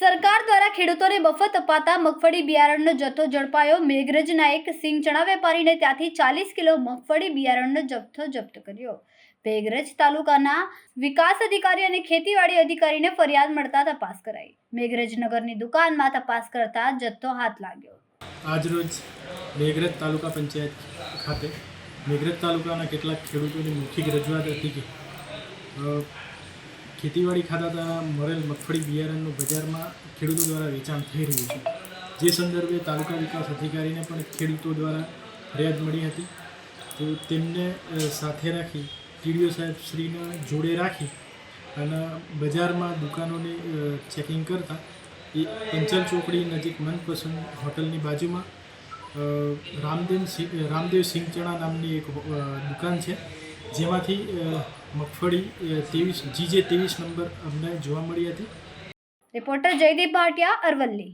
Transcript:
સરકાર દ્વારા ખેડૂતોને મફત અપાતા મગફળી બિયારણનો જથ્થો ઝડપાયો. મેઘરજના એક સિંગ ચણા વેપારીને ત્યાંથી ચાલીસ કિલો મગફળી બિયારણનો જથ્થો જપ્ત કર્યો. મેઘરજ તાલુકાના વિકાસ અધિકારી અને ખેતીવાડી અધિકારીને ફરિયાદ મળતા તપાસ કરાઈ. મેઘરજ નગરની દુકાનમાં તપાસ કરતા જથ્થો હાથ લાગ્યો. આજરોજ મેઘરજ તાલુકા પંચાયત ખાતે મેઘરજ તાલુકાના કેટલાક ખેડૂતોની મુખ્ય રજૂઆત હતી કે ખેતીવાડી ખાતા મળેલ મગફળી બિયારણનું બજારમાં ખેડૂતો દ્વારા વેચાણ થઈ રહ્યું છે. જે સંદર્ભે તાલુકા વિકાસ અધિકારીને પણ ખેડૂતો દ્વારા ફરિયાદ મળી હતી. તો તેમને સાથે રાખી ટીડીઓ સાહેબ શ્રીને જોડે રાખી અને બજારમાં દુકાનોની ચેકિંગ કરતા એ પંચલ ચોકડી નજીક મનપસંદ હોટલની બાજુમાં રામદેવ સિંહ રામદેવ સિંહ ચણા નામની એક દુકાન છે. જેમાંથી મગફળી ત્રેવીસ જીજે ત્રેવીસ નંબર અમને જોવા મળી હતી. રિપોર્ટર જયદીપ ભાટિયા અરવલ્લી.